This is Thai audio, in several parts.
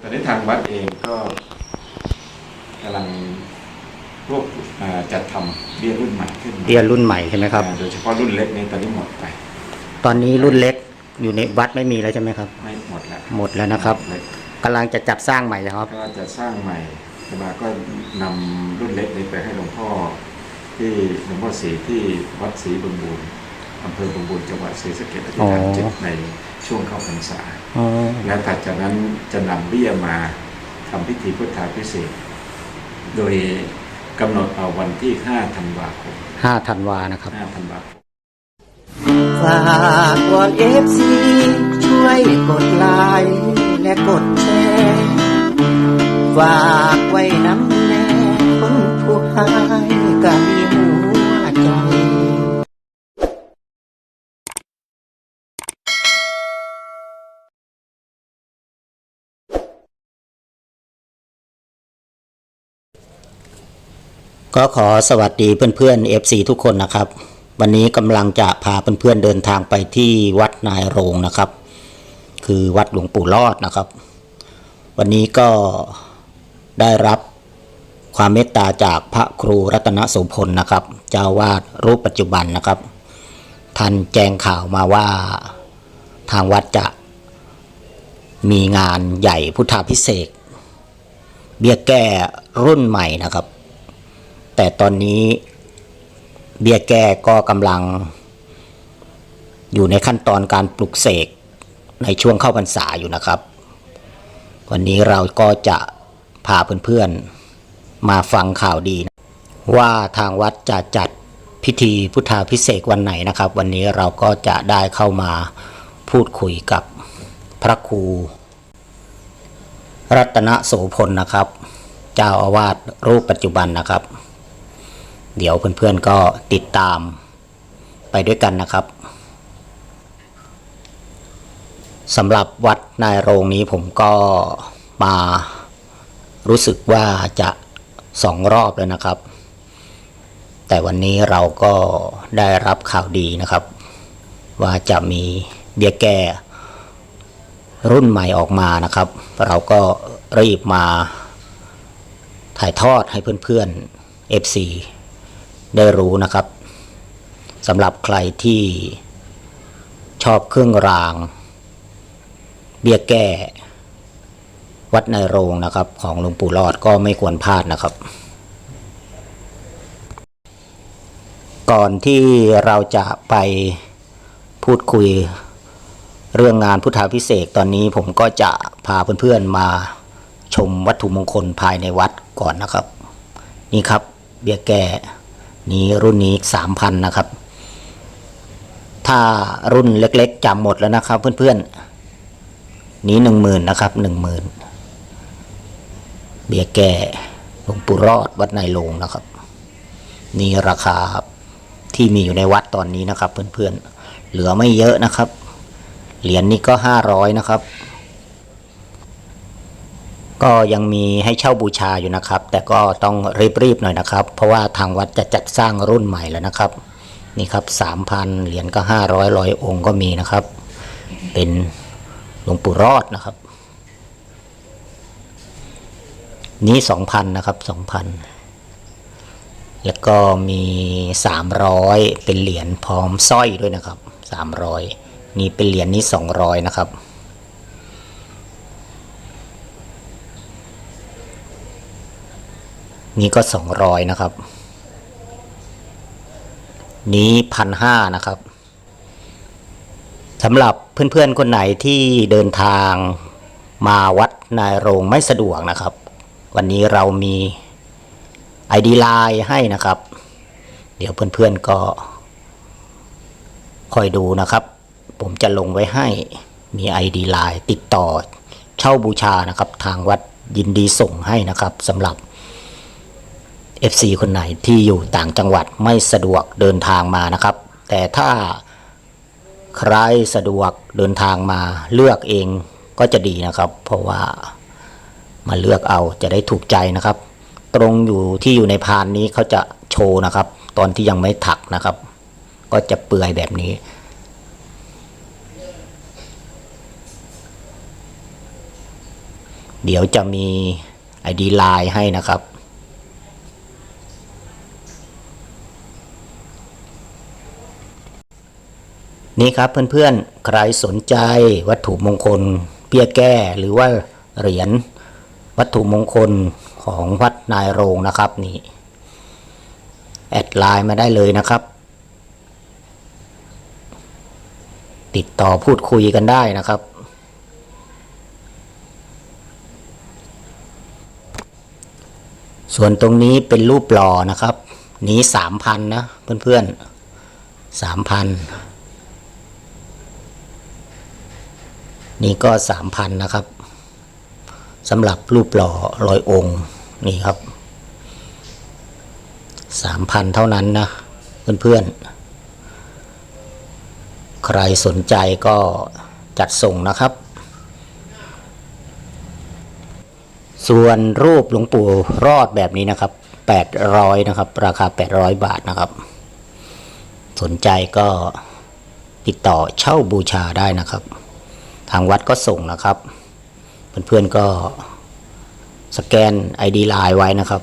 ตอนนี้ทางวัดเองก็กำลังรวบอ่าจัดทำเบี้ยรุ่นใหม่ขึ้นมาเรียนรุ่นใหม่ใช่ไหมครับ อ่าโดยเฉพาะรุ่นเล็กนี้ตอนนี้หมดไปตอนนี้รุ่นเล็กอยู่ในวัดไม่มีแล้วใช่ไหมครับ ไม่หมดแล้วหมดแล้วนะครับเล็กกำลังจะจัดสร้างใหม่แล้วครับ ก็จะสร้างใหม่ครูบาก็นำรุ่นเล็กนี้ไปให้หลวงพ่อ ที่หลวงพ่อศรีที่วัดศรีบุญบูรณ์อำเภอบุญบูรณ์จังหวัดศรีสะเกษอธิษฐานอ๋อจิตใน ช่วงเข้าพรรษาอ๋อและถัดจากนั้นจะนำเบี้ยมาทำพิธีพุทธาพิเศษกโดยกำหนดเอาวันที่ 5 ธันวาคมห้าธันวานะครับ 5 ธันวาคมฝากวอนเอฟซีช่วยกดไลค์และกดแชร์ฝากไว้น้ำแน่คนผู้หายก็มี ก็ขอสวัสดีเพื่อนๆ FC ทุกคนนะครับ วันนี้กำลังจะพาเพื่อนๆเดินทางไปที่วัดนายโรงนะครับ คือวัดหลวงปู่รอดนะครับ วันนี้ก็ได้รับความเมตตาจากพระครูรัตนโสพลนะครับ เจ้าวาดรูปปัจจุบันนะครับ ท่านแจ้งข่าวมาว่าทางวัดจะมีงานใหญ่พุทธาพิเศษ เบี้ยแก้รุ่นใหม่นะครับ แต่ตอนนี้เบียแก้ก็กำลัง อยู่ในขั้นตอนการปลุกเสกในช่วงเข้าพรรษาอยู่นะครับ วันนี้เราก็จะพาเพื่อนๆมาฟังข่าวดีนะว่าทางวัดจะจัดพิธีพุทธาพิเศษวันไหนนะครับ วันนี้เราก็จะได้เข้ามาพูดคุยกับพระครู รัตนโสพลนะครับ เจ้าอาวาสรูปปัจจุบันนะครับ เดี๋ยวเพื่อนๆก็ติดตามไปด้วยกันนะครับสำหรับวัดนายโรงนี้ผมก็มารู้สึกว่าจะสองรอบแล้วนะครับ แต่วันนี้เราก็ได้รับข่าวดีนะครับ ว่าจะมีเบี้ยแก้รุ่นใหม่ออกมานะครับ เราก็รีบมาถ่ายทอดให้เพื่อนๆ FC ได้รู้นะครับสำหรับใครที่ชอบเครื่องราง เบี้ยแก้ วัดในโรงนะครับ ของหลวงปู่รอดก็ไม่ควรพลาดนะครับ ก่อนที่เราจะไปพูดคุยเรื่องงานพุทธาพิเศษตอนนี้ผมก็จะพาเพื่อนๆมาชมวัตถุมงคลภายในวัดก่อนนะครับ นี่ครับเบี้ยแก้ นี้รุ่นนี้สามพันนะครับ ถ้ารุ่นเล็กๆจำหมดแล้วนะครับเพื่อนๆ นี้หนึ่งหมื่นนะครับหนึ่งหมื่นเบียแก่หลวงปู่รอดวัดในโลงนะครับ นี่ราคาที่มีอยู่ในวัดตอนนี้นะครับ เพื่อนๆ เหลือไม่เยอะนะครับ เหรียญนี้ก็ห้าร้อยนะครับ ก็ยังมีให้เช่าบูชาอยู่นะครับ แต่ก็ต้องรีบๆหน่อยนะครับ เพราะว่าทางวัดจะจัดสร้างรุ่นใหม่แล้วนะครับ นี่ครับสามพันเหรียญก็ห้าร้อยร้อยองค์ก็มีนะครับ เป็นหลวงปู่รอดนะครับ นี้สองพันนะครับสองพันแล้วก็มีสามร้อยเป็นเหรียญพร้อมสร้อยด้วยนะครับสามร้อยนี่เป็นเหรียญนี้สองร้อยนะครับ นี่ก็สองร้อยนะครับ นี้พันห้านะครับสำหรับเพื่อนๆคนไหนที่เดินทางมาวัดนายโรงไม่สะดวกนะครับ วันนี้เรามี ID ไลน์ให้นะครับ เดี๋ยวเพื่อนๆก็คอยดูนะครับ ผมจะลงไว้ให้มี ID ไลน์ติดต่อเช่าบูชานะครับ ทางวัดยินดีส่งให้นะครับสำหรับ FC คนไหนที่อยู่ต่างจังหวัดไม่สะดวกเดินทางมานะครับ แต่ถ้าใครสะดวกเดินทางมาเลือกเองก็จะดีนะครับ เพราะว่ามาเลือกเอาจะได้ถูกใจนะครับ ตรงอยู่ที่อยู่ในพานนี้เขาจะโชว์นะครับ ตอนที่ยังไม่ถักนะครับ ก็จะเปื่อยแบบนี้ เดี๋ยวจะมี ID ไลน์ให้นะครับ นี่ครับเพื่อนๆ ใครสนใจวัตถุมงคลเปียแก้หรือว่าเหรียญวัตถุมงคลของวัดนายโรงนะครับนี่แอดไลน์มาได้เลยนะครับ ติดต่อพูดคุยกันได้นะครับ ส่วนตรงนี้เป็นรูปหล่อนะครับ นี้สามพันนะเพื่อนๆสามพัน นี่ก็สามพันนะครับสำหรับรูปหล่อร้อยองค์นี่ครับสามพันเท่านั้นนะเพื่อนๆ ใครสนใจก็จัดส่งนะครับ ส่วนรูปหลวงปู่รอดแบบนี้นะครับ800นะครับ ราคา800บาทนะครับ สนใจก็ติดต่อเช่าบูชาได้นะครับางวัดก็ส่งนะครับ เพื่อนๆก็สแกน ID ไลน์ไว้นะครับ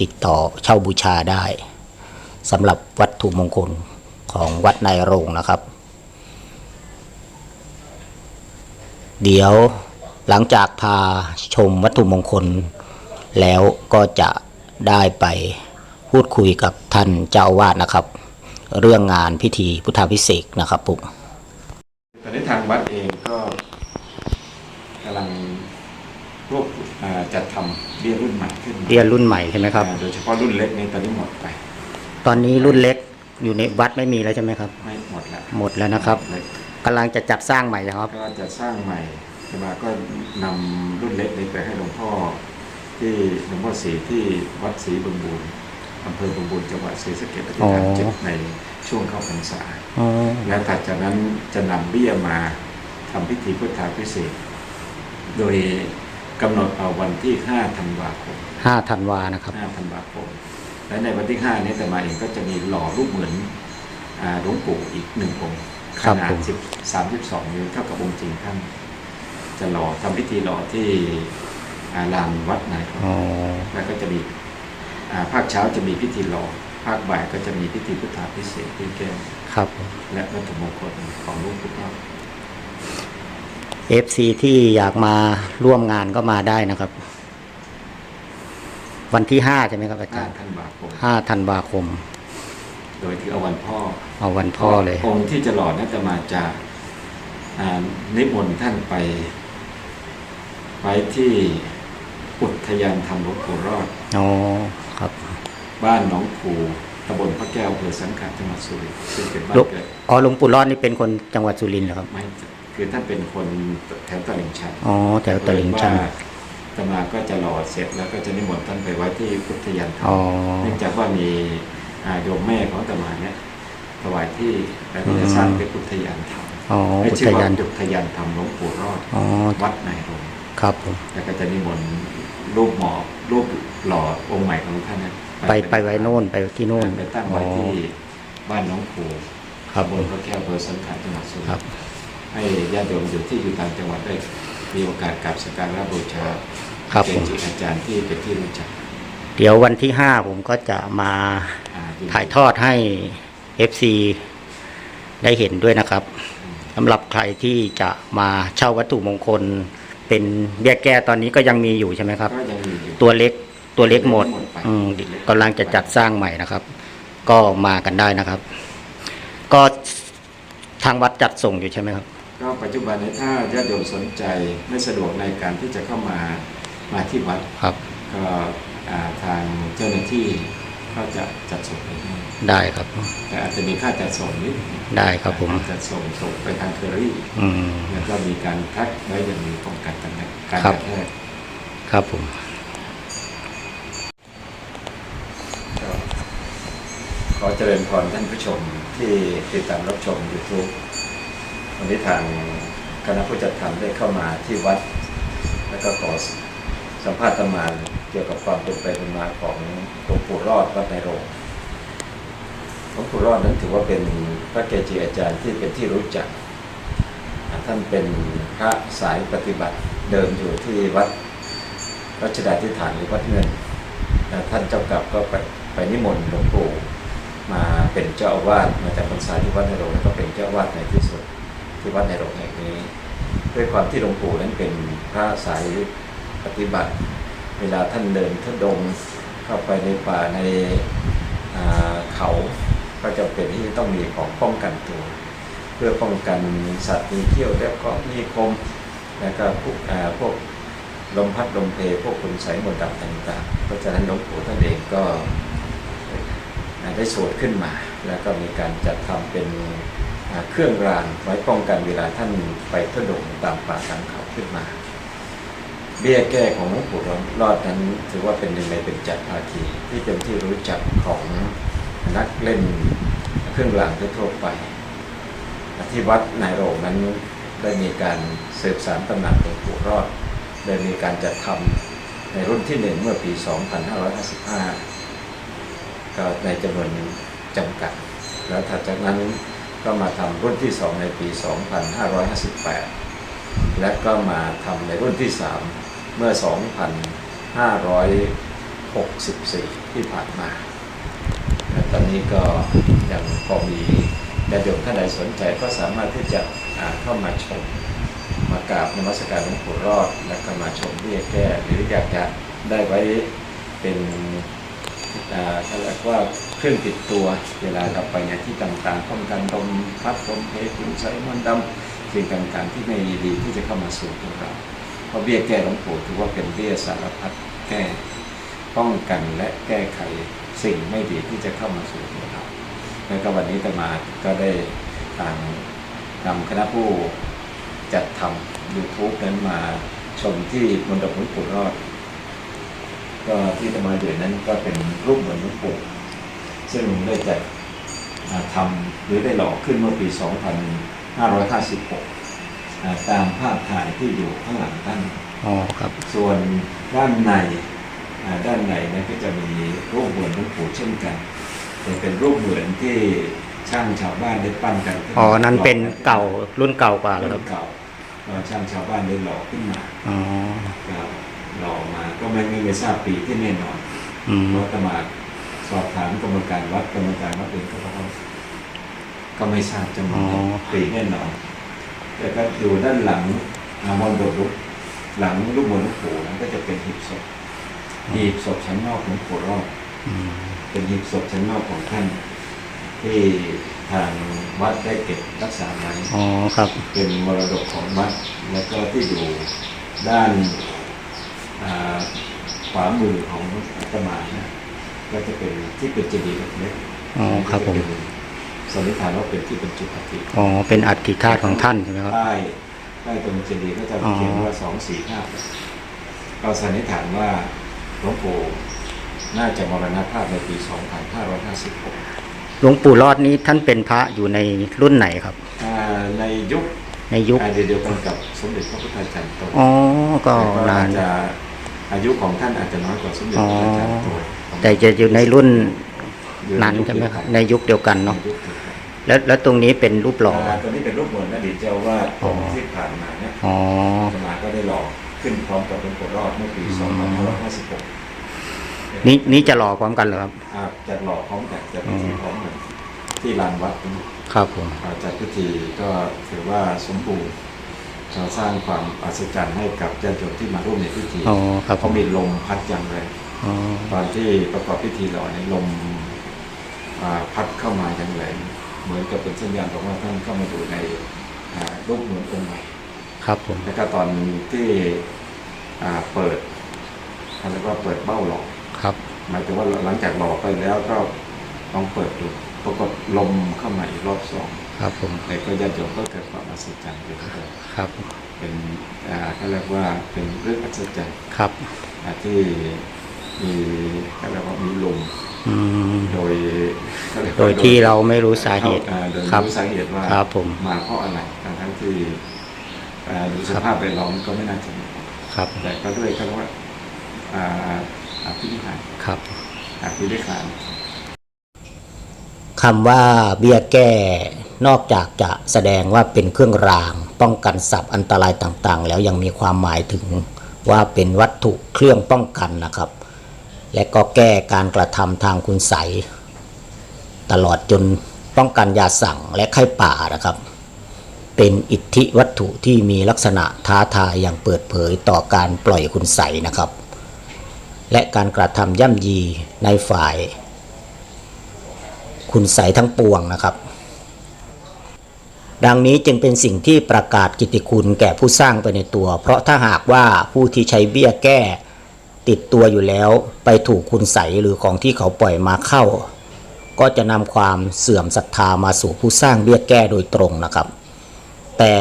ติดต่อเช่าบูชาได้สำหรับวัตถุมงคลของวัดนายโรงนะครับ เดี๋ยวหลังจากพาชมวัตถุมงคล แล้วก็จะได้ไปพูดคุยกับท่านเจ้าวาสนะครับ เรื่องงานพิธีพุทธาพิเศษกนะครับผมตอนนี้ทางวัดเองก็กำลังรวบอ่า จัดทำเบี้ยรุ่นใหม่ขึ้นเรียนรุ่นใหม่ใช่ไหมครับอ่าโดยเฉพาะรุ่นเล็กนี่ตอนนี้หมดไป ตอนนี้รุ่นเล็กอยู่ในวัดไม่มีแล้วใช่ไหมครับ ไม่หมดแล้วหมดแล้วนะครับเล็กกำลังจะจัดสร้างใหม่แล้วครับ ก็จะสร้างใหม่จะมาก็นำรุ่นเล็กนี้ไปให้หลวงพ่อ ที่หลวงพ่อศรีที่วัดศรีบึงบูรณ์อำเภอบึงบูรณ์จังหวัดศรีสะเกษอธิษฐานอ๋อจิตในช่วงเข้าพรรษาอ๋อและถัดจากนั้นจะนำเบี้ยมาทำพิธีพุทธาพิเศษกโดย กำหนดเอาวันที่5ธันวาคมห้าธันวานะครับ5ธันวาคม และในวันที่5นี้แต่มาเองก็จะมีหล่อรูปเหมือนอ่าหลวงปู่อีกหนึ่งองค์ขครับนาดผม10 32นิ้วเท่ากับองค์จริงท่านจะหล่อทำพิธีหล่อที่อาลานวัดนายครับอ๋อแล้วก็จะมีอ่าภาคเช้าจะมีพิธีหล่อภาคบ่ายก็จะมีพิธีพุทธาพิเศษกที่แก้วครับและวัตถุมงคลของหลูกปู่ทอด FC ที่อยากมาร่วมงานก็มาได้นะครับ วันที่ห้าใช่ไหมครับอาจารย์5ธันวาคมห้าธันวาคม โดยที่เอาวันพ่อเอาวันพ่อเลยองค์ที่จะหล่อน่าจะมาจากอ่านิมนต์ท่านไปไปที่อุทยานธรรมหลวงปู่รอดอ๋อครับ บ้านหนองผูตำบลพระแก้วอำเภอสังขะจังหวัดสุรินทร์ซึ่งเป็นบ้านลูกเกิดอ๋อหลวงปู่รอดนี่เป็นคนจังหวัดสุรินทร์เหรอครับไม่ คือท่านเป็นคนแถวตลิ่งชันอ๋อแถวตลิ่งชันว่าอาตมาก็จะหล่อเสร็จแล้วก็จะนิมนต์ท่านไปไว้ที่อุทยานธรรมอ๋อเนื่องจากว่ามีอ่าโยมแม่ของอาตมาเนี่ยถวายที่แล้วก็จะสร้างเป็นอุทยานธรรมอ๋อให้อุชื่ทอว่ายานอุทยานธรรมหลวงปู่รอดอ๋อวัดในโรงครับผมแล้วก็จะนิมนต์รูปหมอรูปหล่อองค์ใหม่ของท่านเนี่ยไปไปไว้โน่นไปที่โน่นไปตั้งอ๋อไว้ที่บ้านหน้องปู่ครับตำบลพระแก้วอำเภอสังขะจังหวัดสุรินทครับร์ ให้ญาติโยมอยู่ที่อยู่ต่างจังหวัดได้มีโอกาสกราบสักการะบูชาครับเกผม จิอาจารย์ที่เป็นที่รู้จักเดี๋ยววันที่ห้าผมก็จะมาอ่ถ่ายทอดให้ FC ได้เห็นด้วยนะครับสำหรับใครที่จะมาเช่าวัตถุมงคล เป็นเบี้ยแก้ตอนนี้ก็ยังมีอยู่ใช่ไหมครับ ก็ยังมีอยู่ ตัวเล็กตัวเล็กหมดหมดไปอืมกำลังจะจัดสร้างใหม่นะครับ ก็มากันได้นะครับ ก็ทางวัดจัดส่งอยู่ใช่ไหมครับ ก็ปัจจุบันนี้ถ้าญาติโยมสนใจไม่สะดวกในการที่จะเข้ามามาที่วัดครับก็อ่าทางเจ้าหน้าที่ก็จะจัดส่งไปให้ได้ครับ แต่อาจจะมีค่าจัดส่งนิดได้ครับผมจัดส่งส่งไปทางเคอรี่อืมแล้วก็มีการแพ็คไว้อย่างมีป้องกันกันการครับกระแทกครับผมก็ขอเจริญพรท่านผู้ชมที่ติดตามรับชม YouTube วันนี้ทางคณะผู้จัดทำได้เข้ามาที่วัด แล้วก็ขอสัมภาษณ์ตำนานเกี่ยวกับความเป็นไปเป็นมาของหลวงปู่รอดวัดในโรงหลวงปู่รอดนั้นถือว่าเป็นพระเกจิอาจารย์ที่เป็นที่รู้จัก ท่านเป็นพระสายปฏิบัติเดิมอยู่ที่วัดรัชดาธิฐานหรือวัดเงินท่านเจ้ากลับก็ไปไปนิมนต์หลวงปู่มาเป็นเจ้าอาวาสมาจากพรรษาที่วัดในโรงแล้วก็เป็นเจ้าอาวาสในที่สุด ที่วัดในโรงแห่งนี้ ด้วยความที่หลวงปู่นั้นเป็นพระสายปฏิบัติ เวลาท่านเดินทุดงเข้าไปในป่าในเขาก็จะเป็นที่ต้องมีของป้องกันตัว เพื่อป้องกันสัตว์มีเขี้ยวและก็มีคมแล้วก็พวกอาพวกลมพัดลมเพพวกคุณใสยมนต์ดำต่างๆเพราะฉะนั้นหลวงปู่ท่านเองก็ได้สวดขึ้นมา แล้วก็มีการจัดทำเป็น เครื่องรางไว้ป้องกันเวลาท่านไปทดงตามป่าตามเขาขึ้นมา เบี้ยแก้ของหลวงปู่รอดนั้นถือว่าเป็นหนึ่งในเป็นจักรภาคีที่เป็นที่รู้จักของนักเล่นเครื่องรางทั่วไป ที่วัดนายโรงนั้นได้มีการสืบสานตำนานหลวงปู่รอดได้มีการจัดทำในรุ่นที่หนึ่งเมื่อปี 2555 ก็ในจำนวนจำกัด แล้วถัดจากนั้น ก็มาทำรุ่นที่สองในปี 2558 และก็มาทำในรุ่นที่ 3 เมื่อ 2564 ที่ผ่านมาและตอนนี้ก็ยังพอมีญาติโยมท่านใดสนใจก็สามารถที่จะเข้ามาชม มากราบนมัสการหลวงปู่รอด และก็มาชมเบี้ยแก้หรืออยากจะได้ไว้เป็นอ่าเขาเรียกว่า เครื่องติดตัว เวลาเราไปในที่ต่างๆป้องกันลมพัดลมเพคุณใช้มนดำสิ่งต่างๆ ที่ไม่ดีที่จะเข้ามาสู่ตัวเราเพราะเบี้ยแก้หลวงปู่ถือว่าเป็นเบี้ยสารพัดแก้ป้องกันและแก้ไขสิ่งไม่ดีที่จะเข้ามาสู่ตัวเราแล้วก็วันนี้ตมาก็ได้ต่างนำคณะผู้จัดทำ YouTube นั้นมาชมที่มณฑปหลวงปู่รอด ก็ที่ตมาอยู่นั้นก็เป็นรูปเหมือนหลวงปู่ ซึ่งได้จัดอ่าทำหรือได้หล่อขึ้นเมื่อปี 2556อ่าตามภาพถ่ายที่อยู่ข้างหลังท่านอ๋อครับส่วนด้านในอ่าด้านในนั้นก็จะมีรูปเหมือนหลวงปู่เช่นกันแต่เป็นรูปเหมือนที่ช่างชาวบ้านได้ปั้นกันขึ้มาอ๋อนั้นเป็นเก่ารุ่นเก่ากว่าแล้วครุ่รับนเก่าเอ่อช่างชาวบ้านได้หล่อขึ้นมาอ๋อก็หล่อมาก็ไม่ไม่ไม่ทราบปีที่แน่นอนอืมเพราะตมา สอบถามกรรมการวัดกรรมการวัดเองก็บอกว่าก็ไม่ทราบจำนวนปีแน่นอนแต่ก็อยู่ด้านหลังอามอนโดดลุกหลังลูกมนต์หลวงปู่นั้นก็จะเป็นหีบศพหีบศพชั้นนอกของปู่รอดอืมเป็นหีบศพชั้นนอกของท่าน ที่ทางวัดได้เก็บรักษาไว้ อ๋อครับ เป็นมรดกของวัดแล้วก็ที่อยู่ด้านอ่าขวามือของอาตมานะ ก็จะเป็นที่เป็นเจดีย์เล็กๆอ๋อครับผมก็จะเป็นสันนิษฐานว่าเป็นที่เป็นจุดอธิอ๋อเป็นอัฐิธาตุของท่านใช่ไหมครับใต้ใต้ตรงเจดีย์ก็จะอ๋อเขียนว่าสองสี่ห้าก็สันนิษฐานว่าหลวงปู่น่าจะมรณภาพในปี2556หลวงปู่รอดนี้ท่านเป็นพระอยู่ในรุ่นไหนครับอ่าในยุคในยุคอ่าเดียวกันกับสมเด็จพระพุทธจารย์โตอ๋อก็แต่นานอาจจะอายุของท่านอาจจะน้อยกว่าสมเด็จพระพุทธจารย์โต แต่จะอยู่ในรุ่นอยู่นั้นยุคใช่ไหมเดียวคกัรับในยุคเดียวกันเนาะใยุคเดียวกันแล้วแล้วตรงนี้เป็นรูปหล่อาตัวนี้เป็นรูปเหมือนอดีตเจ้าว่าสอ๋อที่ผ่านมาเนี่ยอ๋ออาตมาก็ได้หล่อขึ้นพร้อมกับหลวงปู่รอดเมื่อปีอืม2556นี่นี่จะหล่อพร้อมกันเหรอครับอ่าจัดหล่อพร้อมกันจัดพิธีพร้อมกันที่ลานวัดนี้ครับผมอ่าจัดพิธีก็ถือว่าสมบูรณ์เราสร้างความอัศจรรย์ให้กับญาติโยมที่มาร่วมในพิธีอ๋อครับผเขามมีลมพัดอย่างแรงอ๋อ ตอนที่ประกอบพิธีหล่อในยลมอ่าพัดเข้ามาอย่างแรงเหมือนกับเป็นสัญญาณบอกว่าท่านเข้ามาอยู่ในอ่ารูปเหมือนองค์ใหม่ครับผมแล้วก็ตอนที่อ่าเปิดเขาเรียกว่าเปิดเบ้าหลอกครับหมายถึงว่าหลังจากหลอกไปแล้วก็ลองเปิดดูปรากฏลมเข้ามาอีกรอบสองครับผมแต่ก็ญาติโยมก็เกิดความอัศจรรย์ไปด้วยครับ เป็นอ่าเขาเรียกว่าเป็นเรื่องอัศจรรย์ครับอ่าที่ มีเขาเรียกว่ามีลมอืมโดยเขาเรีกว่าโดยที่เราไม่รู้สาเหตุอ่โดยครับไม่รู้สาเหตุว่าครับผมมาเพราะอะไรทั้งทั้งๆที่อ่าดูสภาพแวดล้อมก็ไม่น่าจะมีครับ แต่ก็ด้วยเขาเรียกว่าอ่าอภินิหารครับอภินิหารคำว่าเบี้ยแก้นอกจากจะแสดงว่าเป็นเครื่องราง ป้องกันสับอันตรายต่างๆ แล้วยังมีความหมายถึงว่าเป็นวัตถุเครื่องป้องกันนะครับ และก็แก้การกระทำทางคุณใสตลอดจนป้องกันยาสั่งและไข้ป่านะครับ เป็นอิทธิวัตถุที่มีลักษณะท้าทายอย่างเปิดเผยต่อการปล่อยคุณใสนะครับ และการกระทำย่ำยีในฝ่าย คุณใสทั้งปวงนะครับ ดังนี้จึงเป็นสิ่งที่ประกาศกิตติคุณแก่ผู้สร้างไปในตัว เพราะถ้าหากว่าผู้ที่ใช้เบี้ยแก้ ติดตัวอยู่แล้วไปถูกคุณใสหรือของที่เขาปล่อยมาเข้า ก็จะนำความเสื่อมศรัทธามาสู่ผู้สร้างเบี้ยแก้โดยตรงนะครับ แต่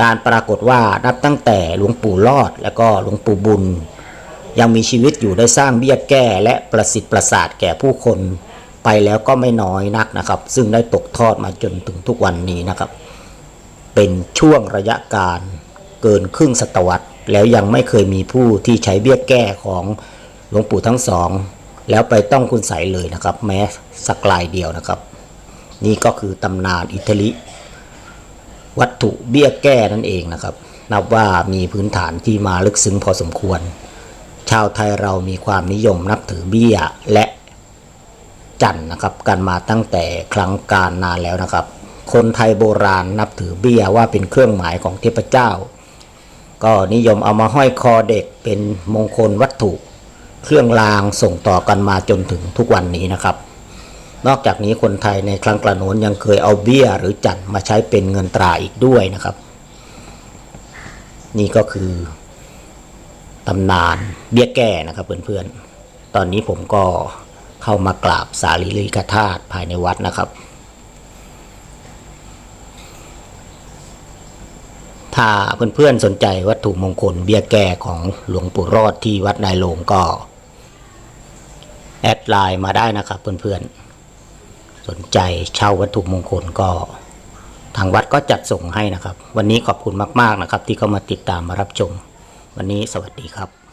การปรากฏว่านับตั้งแต่หลวงปู่รอดและก็หลวงปู่บุญ ยังมีชีวิตอยู่ได้สร้างเบี้ยแก้และประสิทธิ์ประสาทแก่ผู้คนไปแล้วก็ไม่น้อยนักนะครับ ซึ่งได้ตกทอดมาจนถึงทุกวันนี้นะครับ เป็นช่วงระยะการเกินครึ่งศตวรรษ แล้วยังไม่เคยมีผู้ที่ใช้เบี้ยแก้ของหลวงปู่ทั้งสอง แล้วไปต้องคุณใสเลยนะครับ แม้สักลายเดียวนะครับ นี่ก็คือตำนานอิตาลีวัตถุเบี้ยแก้นั่นเองนะครับ นับว่ามีพื้นฐานที่มาลึกซึ้งพอสมควร ชาวไทยเรามีความนิยมนับถือเบี้ยและจันทร์นะครับกันมาตั้งแต่ครั้งการนานแล้วนะครับ คนไทยโบราณนับถือเบี้ยว่าเป็นเครื่องหมายของเทพเจ้า ก็นิยมเอามาห้อยคอเด็กเป็นมงคลวัตถุ เครื่องรางส่งต่อกันมาจนถึงทุกวันนี้นะครับ นอกจากนี้คนไทยในครั้งกระโน้นยังเคยเอาเบี้ยหรือจันต์มาใช้เป็นเงินตราอีกด้วยนะครับ นี่ก็คือตำนานเบี้ยแก้นะครับเพื่อนๆตอนนี้ผมก็เข้ามากราบสารีริกธาตุภายในวัดนะครับ ถ้าเพื่อนๆสนใจวัตถุมงคลเบี้ยแก่ของหลวงปู่รอดที่วัดนายโลงก็ แอดไลน์มาได้นะครับเพื่อนๆ สนใจเช่าวัตถุมงคลก็ ทางวัดก็จัดส่งให้นะครับ วันนี้ขอบคุณมากๆนะครับ ที่เข้ามาติดตามมารับชม วันนี้สวัสดีครับ